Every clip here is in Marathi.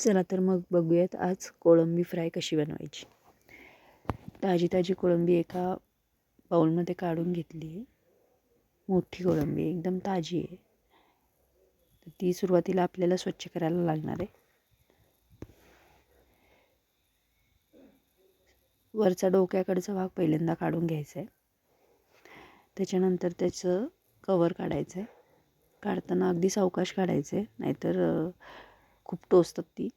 चला तर मग बघूयात आज कोळंबी फ्राय कशी बनवायची. ताजी ताजी कोळंबी एका बाऊलमध्ये काढून घेतली आहे. मोठी कोळंबी एकदम ताजी आहे. तर ती सुरुवातीला आपल्याला स्वच्छ करायला लागणार आहे. वरचा डोक्याकडचा भाग पहिल्यांदा काढून घ्यायचा आहे. त्याच्यानंतर त्याचं कवर काढायचं आहे. काढताना अगदी सावकाश काढायचं आहे नाहीतर खूप टोचतात ती.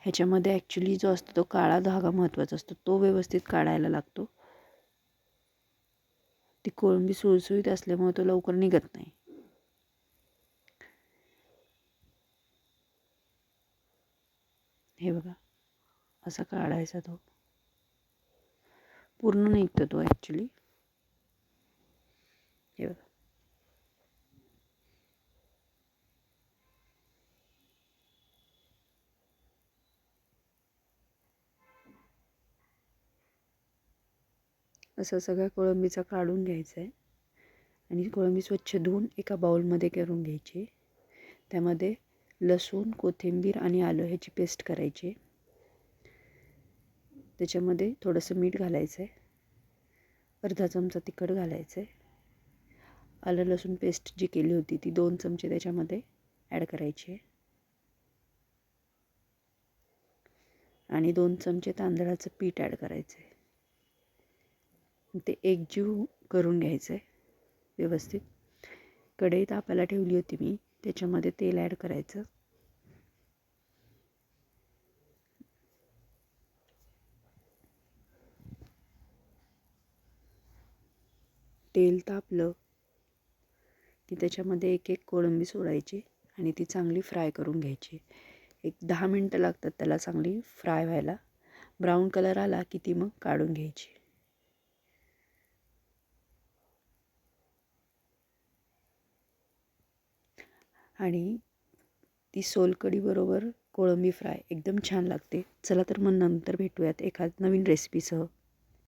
ह्याच्यामध्ये ॲक्च्युली जो असतो तो काळा धागा महत्त्वाचा असतो. तो व्यवस्थित काढायला लागतो. ती कोळंबी सुळसुळीत असल्यामुळे तो लवकर निघत नाही. हे बघा असा काढायचा तो. पूर्ण निघतो तो ॲक्च्युली हे बघा. असं सगळ्या कोळंबीचा काढून घ्यायचं आहे. आणि कोळंबी स्वच्छ धुवून एका बाउलमध्ये करून घ्यायची. त्यामध्ये लसूण कोथिंबीर आणि आलं ह्याची पेस्ट करायची. त्याच्यामध्ये थोडंसं मीठ घालायचं आहे. अर्धा चमचा तिखट घालायचं आहे. आलं लसूण पेस्ट जी केली होती ती दोन चमचे त्याच्यामध्ये ॲड करायची आहे. आणि दोन चमचे तांदळाचं पीठ ॲड करायचं आहे. ते एकजीव करून घ्यायचं आहे व्यवस्थित. कढई तापायला ठेवली होती मी. त्याच्यामध्ये तेल ॲड करायचं. तेल तापलं की त्याच्यामध्ये एक एक कोळंबी सोडायची आणि ती चांगली फ्राय करून घ्यायची. एक दहा मिनटं लागतात त्याला चांगली फ्राय व्हायला. ब्राऊन कलर आला की ती मग काढून घ्यायची. आणि ती सोलकढीबरोबर कोळंबी फ्राय. एकदम छान लागते. चला तर मग नंतर भेटूयात एखाद नवीन रेसिपीसह